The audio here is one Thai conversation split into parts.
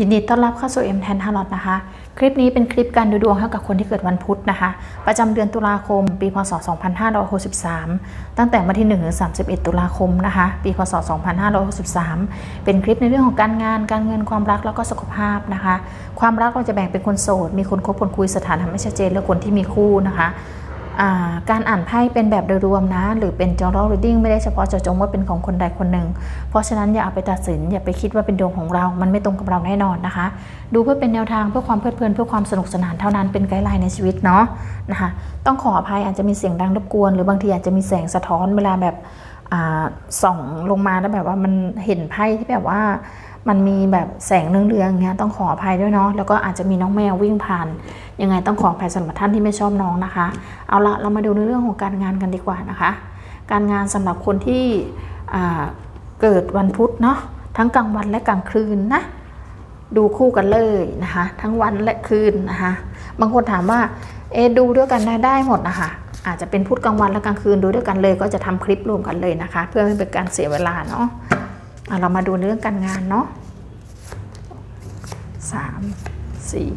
ยินดีต้อนรับเข้าสู่ M แทนทารอตนะคะ คลิปนี้เป็นคลิปการดูดวงให้กับคนที่เกิดวันพุธนะคะ ประจำเดือนตุลาคม ปีพศ 2563 ตั้งแต่วันที่1ถึง31 ตุลาคมนะคะ ปีพศ 2563 เป็นคลิปในเรื่องของการงาน การเงินความรักแล้วก็สุขภาพนะคะ ความรักเราจะแบ่งเป็นคนโสด มีคนคบคนคุยสถานะไม่ชัดเจนและคนที่มีคู่นะคะ การอ่านไพ่เป็นแบบโดยรวมนะ หรือเป็น general reading ไม่ได้เฉพาะเจาะจงว่าเป็นของคนใดคนหนึ่ง เพราะฉะนั้นอย่าเอาไปตัดสิน อย่าไปคิดว่าเป็นดวงของเรา มันไม่ตรงกับเราแน่นอนนะคะ ดูเพื่อเป็นแนวทางเพื่อความเพลิดเพลินเพื่อความสนุกสนานเท่านั้นเป็นไกด์ไลน์ในชีวิตเนาะนะคะต้องขออภัยอาจจะมีเสียงดังรบกวน หรือบางทีอาจจะมีแสงสะท้อนเวลาแบบส่องลงมาแล้วแบบว่ามันเห็นไพ่ที่แบบว่า มันมีแบบแสงเรืองๆอย่างเงี้ยต้องขออภัยด้วยเนาะแล้วก็อาจจะมีน้องแมววิ่งผ่าน ยังไงต้องขออภัยสำหรับท่านที่ไม่ชอบน้องนะคะ เอาละเรามาดูในเรื่องของการงานกันดีกว่านะคะ การงานสำหรับคนที่เกิดวันพุธเนาะทั้งกลางวันและกลางคืนนะดูคู่กันเลยนะคะ ทั้งวันและคืนนะคะบางคนถามว่าเอดูด้วยกันได้ได้หมดนะคะอาจจะเป็นพุธกลางวันและกลางคืนดูด้วยกันเลย ก็จะทำคลิปรวมกันเลยนะคะ เพื่อไม่เป็นการเสียเวลาเนาะ เรามาดูเรื่องการงานเนาะสามสี่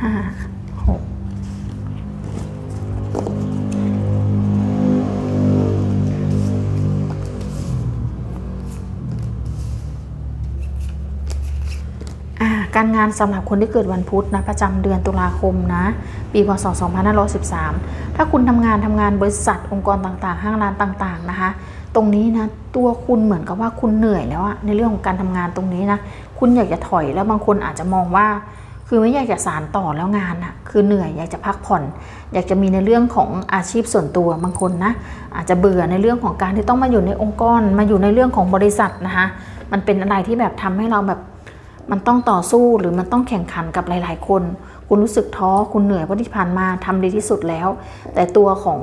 ห้าหกอ่าการงานสำหรับคนที่เกิดวันพุธนะประจำเดือนตุลาคมนะปีพศ 2513 ถ้าคุณทำงานทำงานบริษัทองค์กรต่างๆ ห้างร้านต่างๆนะคะ ตรงนี้นะตัวคุณเหมือนกับว่าคุณเหนื่อยแล้วอะในเรื่องของการทำงานตรงนี้นะคุณอยากจะถอยแล้วบางคนอาจจะมองว่า คือไม่อยากจะสารต่อแล้วงานอะคือเหนื่อยอยากจะพักผ่อน อยากจะมีในเรื่องของอาชีพส่วนตัวบางคนนะอาจจะเบื่อในเรื่องของการที่ต้องมาอยู่ในองค์กร มาอยู่ในเรื่องของบริษัทนะคะมันเป็นอะไรที่แบบทำให้เราแบบมันต้องต่อสู้หรือมันต้องแข่งขันกับหลาย ๆ คน คุณรู้สึกท้อคุณเหนื่อยเพราะที่ผ่านมาทำดีที่สุดแล้ว แต่ตัวของ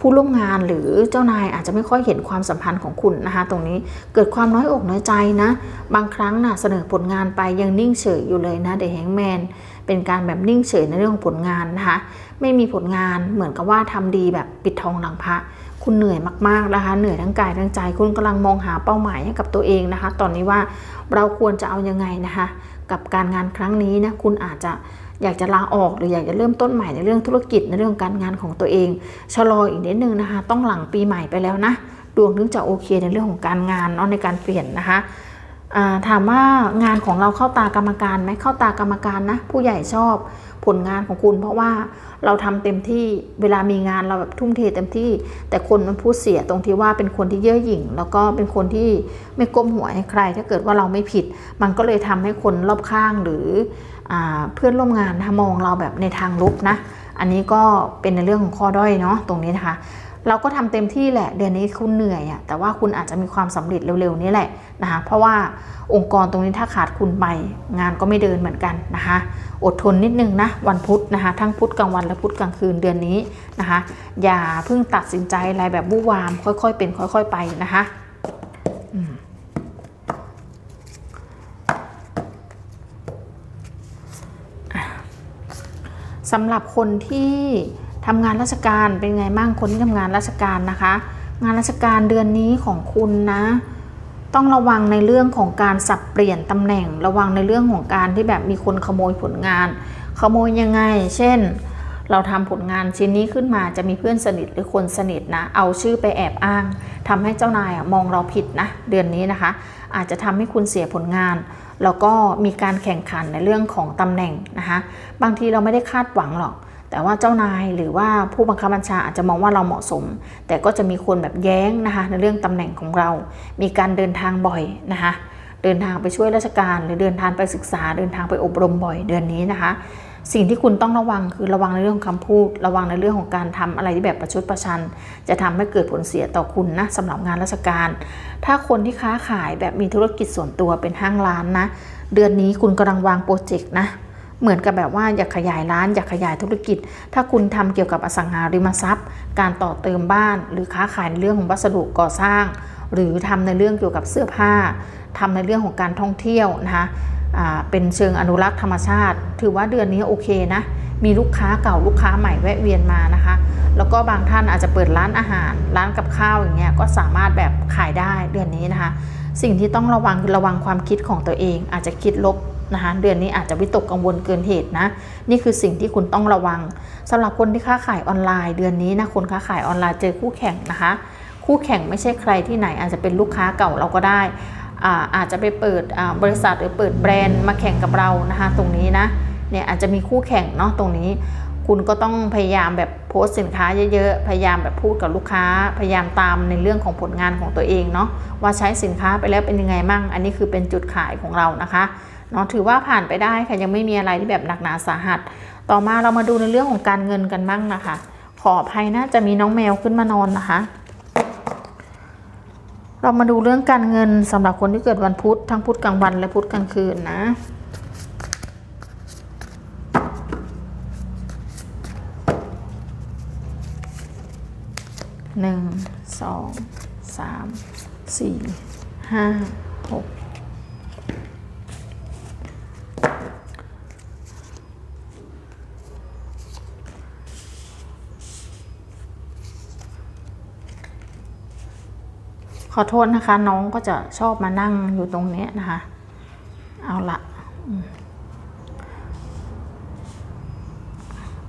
ผู้ร่วมงานหรือเจ้านายอาจจะไม่ค่อยเห็นความสัมพันธ์ของคุณนะคะ ตรงนี้เกิดความน้อยอกน้อยใจนะ บางครั้งนะ่ะเสนอผลงานไปยังนิ่งเฉยอยู่เลยนะเด e h แฮงแมนเป็นการแบบนิ่งเฉยในเรื่องของผลงานนะคะ ไม่มีผลงานเหมือนกับว่าทำดีแบบปิดทองหลังพระคุณเหนื่อยมากๆนะคะ เหนื่อยทั้งกายทั้งใจ คุณกำลังมองหาเป้าหมายให้กับตัวเองนะคะ ตอนนี้ว่าเราควรจะเอายังไงนะคะ กับการงานครั้งนี้นะคุณอาจจะ อยากจะลาออกหรืออยากจะเริ่มต้นใหม่ในเรื่องธุรกิจในเรื่องการงานของตัวเอง ชะลออีกนิดนึงนะคะ ต้องหลังปีใหม่ไปแล้วนะ ดวงถึงจะโอเคในเรื่องของการงานเนาะในการเปลี่ยนนะคะถามว่างานของเราเข้าตากรรมการไหมเข้าตากรรมการนะ ผู้ใหญ่ชอบผลงานของคุณ เพราะว่าเราทำเต็มที่เวลามีงานเราแบบทุ่มเทเต็มที่ แต่คนมันพูดเสียตรงที่ว่าเป็นคนที่เย่อหยิ่ง แล้วก็เป็นคนที่ไม่ก้มหัวให้ใคร ถ้าเกิดว่าเราไม่ผิด มันก็เลยทำให้คนรอบข้างหรือ เพื่อนร่วมงานนะมองเราแบบในทางลบนะ อันนี้ก็เป็นในเรื่องของข้อด้อยเนาะตรงนี้นะคะ เราก็ทำเต็มที่แหละเดือนนี้คุณเหนื่อยอะแต่ว่าคุณอาจจะมีความสำเร็จเร็วๆนี้แหละนะคะเพราะว่าองค์กรตรงนี้ถ้าขาดคุณไปงานก็ไม่เดินเหมือนกันนะคะ อดทนนิดนึงนะวันพุธนะคะ ทั้งพุธกลางวันและพุธกลางคืนเดือนนี้นะคะ อย่าเพิ่งตัดสินใจอะไรแบบวู่วาม ค่อยๆเป็น ค่อย ๆ ไปนะคะอืมอะ สำหรับคนที่ทำงานราชการเป็นไงบ้างคนที่ทำงานราชการนะคะ งานราชการเดือนนี้ของคุณนะต้องระวังในเรื่องของการสับเปลี่ยนตำแหน่ง ระวังในเรื่องของการที่แบบมีคนขโมยผลงาน ขโมยยังไง เช่น เราทำผลงานชิ้นนี้ขึ้นมาจะมีเพื่อนสนิทหรือคนสนิทนะ เอาชื่อไปแอบอ้างทำให้เจ้านายมองเราผิดนะ เดือนนี้นะคะ อาจจะทำให้คุณเสียผลงาน แล้วก็มีการแข่งขันในเรื่องของตำแหน่งนะคะบางทีเราไม่ได้คาดหวังหรอก แต่ว่าเจ้านายหรือว่าผู้บังคับบัญชาอาจจะมองว่าเราเหมาะสม แต่ก็จะมีคนแบบแย้งนะคะในเรื่องตำแหน่งของเรา มีการเดินทางบ่อยนะคะเดินทางไปช่วยราชการ หรือเดินทางไปศึกษา เดินทางไปอบรมบ่อยเดือนนี้นะคะ สิ่งที่คุณต้องระวังคือระวังในเรื่องของคำพูด ระวังในเรื่องของการทำอะไรที่แบบประชดประชัน จะทำให้เกิดผลเสียต่อคุณนะสำหรับงานราชการ ถ้าคนที่ค้าขายแบบมีธุรกิจส่วนตัวเป็นห้างร้านนะ เดือนนี้คุณกำลังวางโปรเจกต์นะเหมือนกับแบบว่าอยากขยายร้านอยากขยายธุรกิจ ถ้าคุณทำเกี่ยวกับอสังหาริมทรัพย์ การต่อเติมบ้าน หรือค้าขายในเรื่องของวัสดุก่อสร้าง หรือทำในเรื่องเกี่ยวกับเสื้อผ้าทำในเรื่องของการท่องเที่ยวนะคะ เป็นเชิงอนุรักษ์ธรรมชาติ ถือว่าเดือนนี้โอเคนะ มีลูกค้าเก่าลูกค้าใหม่แวะเวียนมานะคะ แล้วก็บางท่านอาจจะเปิดร้านอาหาร ร้านกับข้าวอย่างเงี้ยก็สามารถแบบขายได้เดือนนี้นะคะ สิ่งที่ต้องระวังคือระวังความคิดของตัวเอง อาจจะคิดลบนะคะเดือนนี้อาจจะวิตกกังวลเกินเหตุนะ นี่คือสิ่งที่คุณต้องระวังสำหรับคนที่ค้าขายออนไลน์ เดือนนี้นะคนค้าขายออนไลน์เจอคู่แข่งนะคะ คู่แข่งไม่ใช่ใครที่ไหนอาจจะเป็นลูกค้าเก่าเราก็ได้ อาอาจจะไปเปิดบริษัทหรือเปิดแบรนด์มาแข่งกับเรานะคะตรงนี้นะเนี่ยอาจจะมีคู่แข่งเนาะตรงนี้ คุณก็ต้องพยายามแบบโพสต์สินค้าเยอะๆ พยายามแบบพูดกับลูกค้า พยายามตามในเรื่องของผลงานของตัวเองเนาะว่าใช้สินค้าไปแล้วเป็นยังไงมั่ง อันนี้คือเป็นจุดขายของเรานะคะเนาะถือว่าผ่านไปได้ค่ะยังไม่มีอะไรที่แบบหนักหนาสาหัส ต่อมาเรามาดูในเรื่องของการเงินกันบ้างนะคะ ขออภัยนะจะมีน้องแมวขึ้นมานอนนะคะ เรามาดูเรื่องการเงินสำหรับคนที่เกิดวันพุธทั้งพุธกลางวันและพุธกลางคืนนะหนึ่งสองสามสี่ห้าหก ขอโทษนะคะ น้องก็จะชอบมานั่งอยู่ตรงนี้นะคะ เอาละ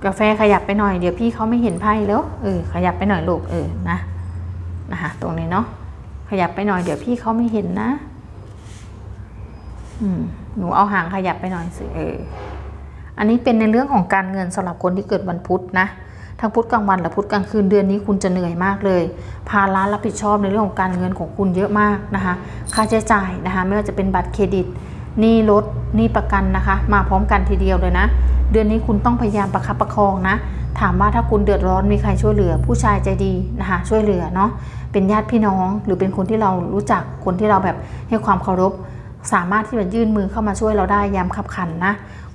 กาแฟขยับไปหน่อยเดี๋ยวพี่เขาไม่เห็นไพ่แล้วเออขยับไปหน่อยลูกเออนะนะคะตรงนี้เนาะขยับไปหน่อยเดี๋ยวพี่เขาไม่เห็นนะ อืมหนูเอาหางขยับไปหน่อยสิเอออันนี้เป็นในเรื่องของการเงินสำหรับคนที่เกิดวันพุธนะ ทั้งพุธกลางวันและพุธกลางคืนเดือนนี้คุณจะเหนื่อยมากเลย ภาระรับผิดชอบในเรื่องของการเงินของคุณเยอะมากนะคะ ค่าใช้จ่ายนะคะ ไม่ว่าจะเป็นบัตรเครดิตหนี้รถหนี้ประกันนะคะ มาพร้อมกันทีเดียวเลยนะ เดือนนี้คุณต้องพยายามประคับประคองนะ ถามว่าถ้าคุณเดือดร้อนมีใครช่วยเหลือ ผู้ชายใจดีนะคะ ช่วยเหลือเนาะเป็นญาติพี่น้อง หรือเป็นคนที่เรารู้จักคนที่เราแบบให้ความเคารพ สามารถที่จะยื่นมือเข้ามาช่วยเราได้ยามขับขันนะ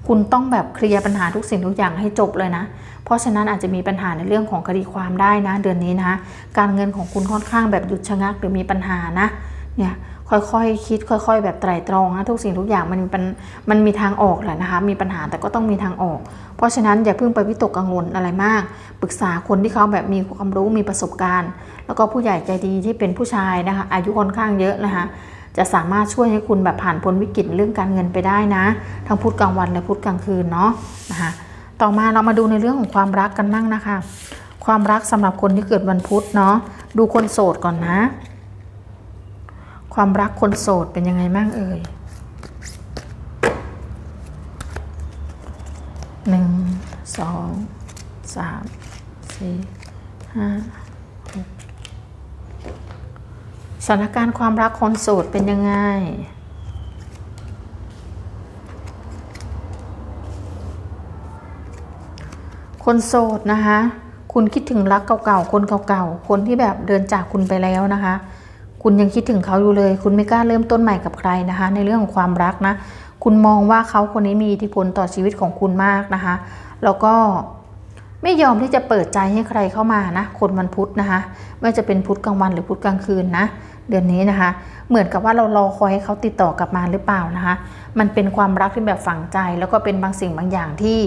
คุณต้องแบบเคลียร์ปัญหาทุกสิ่งทุกอย่างให้จบเลยนะ เพราะฉะนั้นอาจจะมีปัญหาในเรื่องของคดีความได้นะ เดือนนี้นะการเงินของคุณค่อนข้างแบบหยุดชะงักหรือมีปัญหานะเนี่ยค่อยๆ คิดค่อย ๆ แบบไตร่ตรองนะทุกสิ่งทุกอย่างมันมีปัญมันมีทางออกแหละนะคะมีปัญหาแต่ก็ต้องมีทางออก เพราะฉะนั้นอย่าเพิ่งไปวิตกกังวลอะไรมาก ปรึกษาคนที่เขาแบบมีความรู้มีประสบการณ์ แล้วก็ผู้ใหญ่ใจดีที่เป็นผู้ชายนะคะอายุค่อนข้างเยอะนะคะจะสามารถช่วยให้คุณแบบผ่านพ้นวิกฤตเรื่องการเงินไปได้นะ ทั้งพุธกลางวันและพุธกลางคืนเนาะนะคะ ต่อมาเรามาดูในเรื่องของความรักกันบ้างนะคะ ความรักสำหรับคนที่เกิดวันพุธเนาะดูคนโสดก่อนนะ ความรักคนโสดเป็นยังไงบ้างเอ่ยหนึ่งสองสามสี่ห้าสถานการณ์ความรักคนโสดเป็นยังไง คนโสดนะคะ คุณคิดถึงรักเก่าๆ คนเก่าๆ คนที่แบบเดินจากคุณไปแล้วนะคะ คุณยังคิดถึงเขาอยู่เลย คุณไม่กล้าเริ่มต้นใหม่กับใครนะคะ ในเรื่องของความรักนะ คุณมองว่าเขาคนนี้มีอิทธิพลต่อชีวิตของคุณมากนะคะ แล้วก็ไม่ยอมที่จะเปิดใจให้ใครเข้ามานะ คนวันพุธนะคะ ไม่ว่าจะเป็นพุธกลางวันหรือพุธกลางคืนนะ เดือนนี้นะคะ เหมือนกับว่าเรารอคอยให้เขาติดต่อกลับมาหรือเปล่านะคะ มันเป็นความรักที่แบบฝังใจ แล้วก็เป็นบางสิ่งบางอย่างที่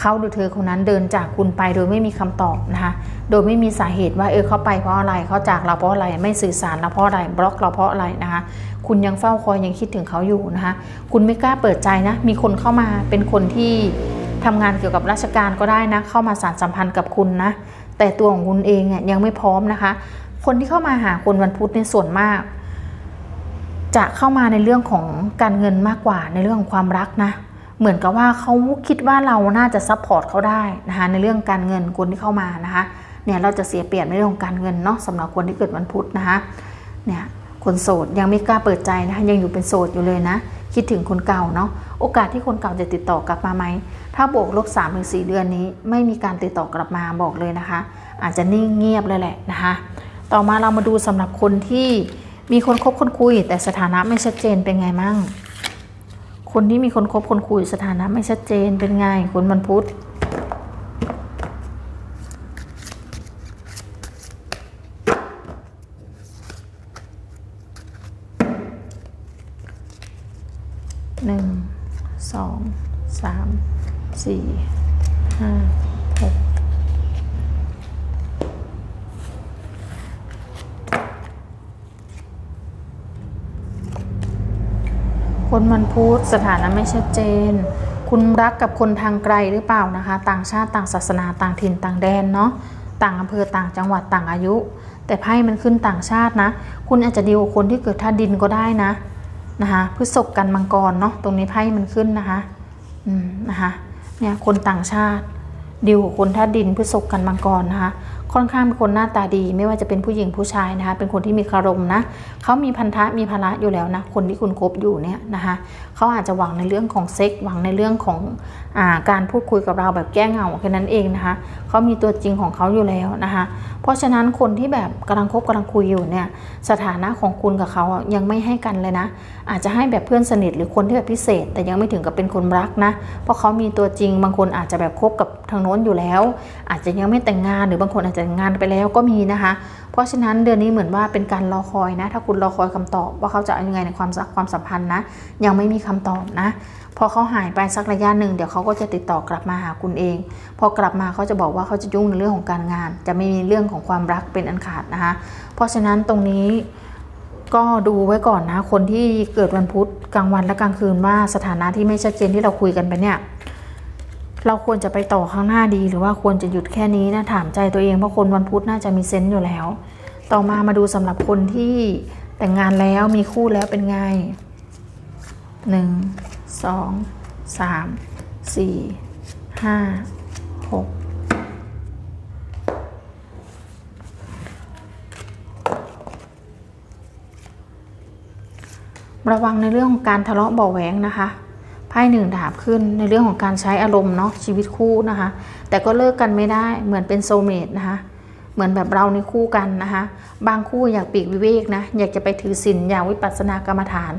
เขาหรือเธอคนนั้นเดินจากคุณไปโดยไม่มีคำตอบนะคะ โดยไม่มีสาเหตุว่าเออเขาไปเพราะอะไรเขาจากเราเพราะอะไรไม่สื่อสารเราเพราะอะไรบล็อกเราเพราะอะไรนะคะ คุณยังเฝ้าคอยยังคิดถึงเขาอยู่นะคะ คุณไม่กล้าเปิดใจนะ มีคนเข้ามาเป็นคนที่ทำงานเกี่ยวกับราชการก็ได้นะ เข้ามาสานสัมพันธ์กับคุณนะ แต่ตัวของคุณเองเนี่ยยังไม่พร้อมนะคะ คนที่เข้ามาหาคนวันพุธในส่วนมาก จะเข้ามาในเรื่องของการเงินมากกว่าในเรื่องของความรักนะ เหมือนกับว่าเขาคิดว่าเราน่าจะซัพพอร์ตเขาได้นะคะในเรื่องการเงินคนที่เข้ามานะคะเนี่ยเราจะเสียเปรียบในเรื่องของการเงินเนาะสำหรับคนที่เกิดวันพุธนะคะเนี่ยคนโสดยังไม่กล้าเปิดใจนะคะยังอยู่เป็นโสดอยู่เลยนะ คิดถึงคนเก่าเนาะโอกาสที่คนเก่าจะติดต่อกลับมาไหมถ้าบวกลบ3าถึงสเดือนนี้ ไม่มีการติดต่อกลับมาบอกเลยนะคะ อาจจะนิ่งเงียบเลยแหละนะคะ ต่อมาเรามาดูสำหรับคนที่มีคนคบคนคุย แต่สถานะไม่ชัดเจนเป็นไงมั่ง คนที่มีคนคบคนคุย สถานะไม่ชัดเจนเป็นไงคนวันพุธหนึ่งสองสามสี่ห้า คนมันพูดสถานะไม่ชัดเจน คุณรักกับคนทางไกลหรือเปล่านะคะ ต่างชาติต่างศาสนาต่างถิ่นต่างแดนเนาะต่างอำเภอต่างจังหวัดต่างอายุ แต่ไพ่มันขึ้นต่างชาตินะ คุณอาจจะดีลกับคนที่เกิดธาตุดินก็ได้นะนะคะพฤษภกันมังกรเนาะตรงนี้ไพ่มันขึ้นนะคะอืมนะคะเนี่ยคนต่างชาติดีลกับคนธาตุดินพฤษภกันมังกรนะคะ ค่อนข้างเป็นคนหน้าตาดี ไม่ว่าจะเป็นผู้หญิงผู้ชายนะคะ เป็นคนที่มีคารมนะเขามีพันธะมีภาระอยู่แล้วนะคนที่คุณคบอยู่เนี่ยนะคะเขาอาจจะหวังในเรื่องของเซ็กหวังในเรื่องของอาการพูดคุยกับเราแบบแก้เหงาแค่นั้นเองนะคะเขามีตัวจริงของเขาอยู่แล้วนะคะ เพราะฉะนั้นคนที่แบบกำลังคบกำลังคุยอยู่เนี่ยสถานะของคุณกับเขายังไม่ให้กันเลยนะ อาจจะให้แบบเพื่อนสนิทหรือคนที่แบบพิเศษ แต่ยังไม่ถึงกับเป็นคนรักนะ เพราะเขามีตัวจริงบางคนอาจจะแบบคบกับ ทางโน้นอยู่แล้ว อาจจะยังไม่แต่งงานหรือบางคนอาจจะงานไปแล้วก็มีนะคะ เพราะฉะนั้นเดือนนี้เหมือนว่าเป็นการรอคอยนะ ถ้าคุณรอคอยคำตอบว่าเขาจะเอายังไงในความสักความสัมพันธ์นะ ยังไม่มีคำตอบนะ พอเขาหายไปสักระยะหนึ่งเดี๋ยวเขาก็จะติดต่อกลับมาหาคุณเอง พอกลับมาเขาจะบอกว่าเขาจะยุ่งในเรื่องของการงาน จะไม่มีเรื่องของความรักเป็นอันขาดนะคะ เพราะฉะนั้นตรงนี้ก็ดูไว้ก่อนนะ คนที่เกิดวันพุธกลางวันและกลางคืนว่าสถานะที่ไม่ชัดเจนที่เราคุยกันไปเนี่ย เราควรจะไปต่อข้างหน้าดีหรือว่าควรจะหยุดแค่นี้นะถามใจตัวเองเพราะคนวันพุธน่าจะมีเซนต์อยู่แล้ว ต่อมามาดูสำหรับคนที่แต่งงานแล้วมีคู่แล้วเป็นไงหนึ่งสองสามสี่ห้าหกระวังในเรื่องของการทะเลาะเบาแหวงนะคะ ไพ่หนึ่งดาบขึ้นในเรื่องของการใช้อารมณ์เนาะชีวิตคู่นะคะ แต่ก็เลิกกันไม่ได้เหมือนเป็นโซเมตนะคะ เหมือนแบบเราในคู่กันนะคะ บางคู่อยากปีกวิเวกนะ อยากจะไปถือศีลอยากวิปัสสนากรรมฐาน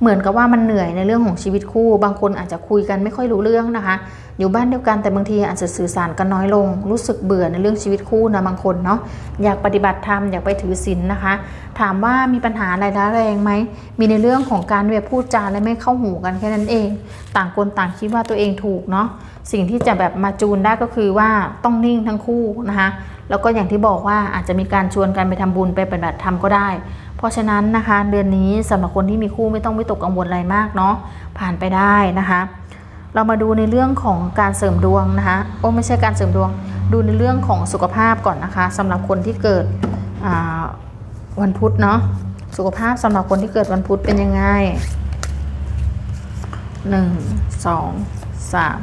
เหมือนกับว่ามันเหนื่อยในเรื่องของชีวิตคู่ บางคนอาจจะคุยกันไม่ค่อยรู้เรื่องนะคะ อยู่บ้านเดียวกันแต่บางทีอาจจะสื่อสารกันน้อยลง รู้สึกเบื่อในเรื่องชีวิตคู่นะบางคนเนาะ อยากปฏิบัติธรรมอยากไปถือศีลนะคะ ถามว่ามีปัญหาอะไรร้ายแรงไหม มีในเรื่องของการแบบพูดจาและไม่เข้าหูกันแค่นั้นเอง ต่างคนต่างคิดว่าตัวเองถูกเนาะ สิ่งที่จะแบบมาจูนได้ก็คือว่าต้องนิ่งทั้งคู่นะคะ แล้วก็อย่างที่บอกว่าอาจจะมีการชวนกันไปทำบุญไปปฏิบัติธรรมก็ได้ เพราะฉะนั้นนะคะ เดือนนี้สำหรับคนที่มีคู่ไม่ต้องวิตกกังวลอะไรมากเนาะผ่านไปได้นะคะ เรามาดูในเรื่องของการเสริมดวงนะคะโอ้ไม่ใช่การเสริมดวง ดูในเรื่องของสุขภาพก่อนนะคะสำหรับคนที่เกิดวันพุธเนาะสุขภาพสำหรับคนที่เกิดวันพุธเป็นยังไงหนึ่งสองสาม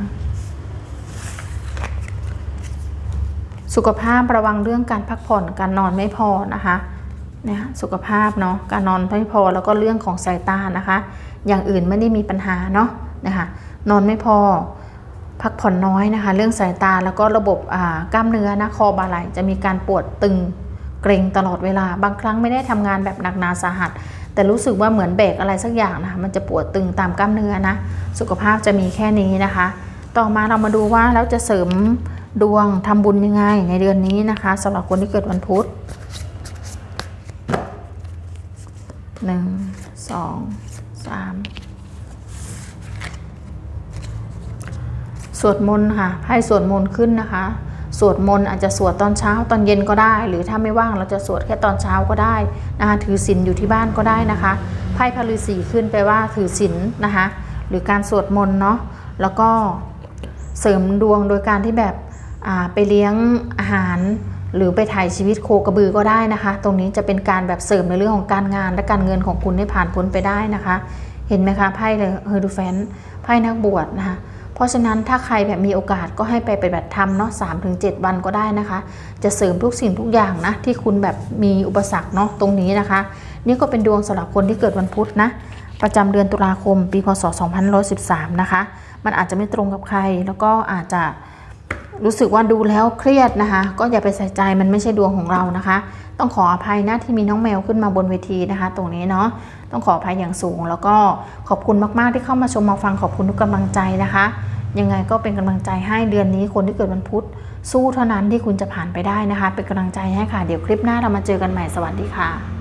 สุขภาพระวังเรื่องการพักผ่อนการนอนไม่พอนะคะเนี่ยสุขภาพเนาะการนอนไม่พอแล้วก็เรื่องของสายตานะคะ อย่างอื่นไม่ได้มีปัญหาเนาะนะคะนอนไม่พอพักผ่อนน้อยนะคะ เรื่องสายตาแล้วก็ระบบอ่ากล้ามเนื้อนะคอบ่าไหล่จะมีการปวดตึงเกร็งตลอดเวลา บางครั้งไม่ได้ทำงานแบบหนักหนาสาหัส แต่รู้สึกว่าเหมือนแบรกอะไรสักอย่างนะคะมันจะปวดตึงตามกล้ามเนื้อนะ สุขภาพจะมีแค่นี้นะคะ ต่อมาเรามาดูว่าแล้วจะเสริม ดวงทำบุญยังไงในเดือนนี้นะคะสำหรับคนที่เกิดวันพุธหนึ่งสองสามสวดมนต์ค่ะให้สวดมนต์ขึ้นนะคะ สวดมนต์อาจจะสวดตอนเช้าตอนเย็นก็ได้ หรือถ้าไม่ว่างเราจะสวดแค่ตอนเช้าก็ได้นะคะถือศีลอยู่ที่บ้านก็ได้นะคะไพ่พระฤาษีขึ้นไปว่าถือศีลนะคะ หรือการสวดมนต์เนาะแล้วก็เสริมดวงโดยการที่แบบ ไปเลี้ยงอาหารหรือไปถ่ายชีวิตโคกระบือก็ได้นะคะ ตรงนี้จะเป็นการแบบเสริมในเรื่องของการงานและการเงินของคุณให้ผ่านพ้นไปได้นะคะ เห็นไหมคะไพ่เลยเฮอร์ดูแฟนไพ่นักบวชนะคะเพราะฉะนั้นถ้าใครแบบมีโอกาสก็ให้ไปปฏิบัติธรรมเนาะสามถึงเจ็ดวันก็ได้นะคะ จะเสริมทุกสิ่งทุกอย่างนะที่คุณแบบมีอุปสรรคเนาะตรงนี้นะคะ นี่ก็เป็นดวงสำหรับคนที่เกิดวันพุธนะประจำเดือนตุลาคมปีพศ 2513 นะคะ มันอาจจะไม่ตรงกับใครแล้วก็อาจจะ รู้สึกว่าดูแล้วเครียดนะคะ ก็อย่าไปใส่ใจมันไม่ใช่ดวงของเรานะคะ ต้องขออภัยนะที่มีน้องแมวขึ้นมาบนเวทีนะคะ ตรงนี้เนาะต้องขออภัยอย่างสูง แล้วก็ขอบคุณมากๆที่เข้ามาชมมาฟังขอบคุณทุกกำลังใจนะคะ ยังไงก็เป็นกำลังใจให้เดือนนี้คนที่เกิดวันพุธสู้เท่านั้นที่คุณจะผ่านไปได้นะคะ เป็นกำลังใจให้ค่ะ เดี๋ยวคลิปหน้าเรามาเจอกันใหม่สวัสดีค่ะ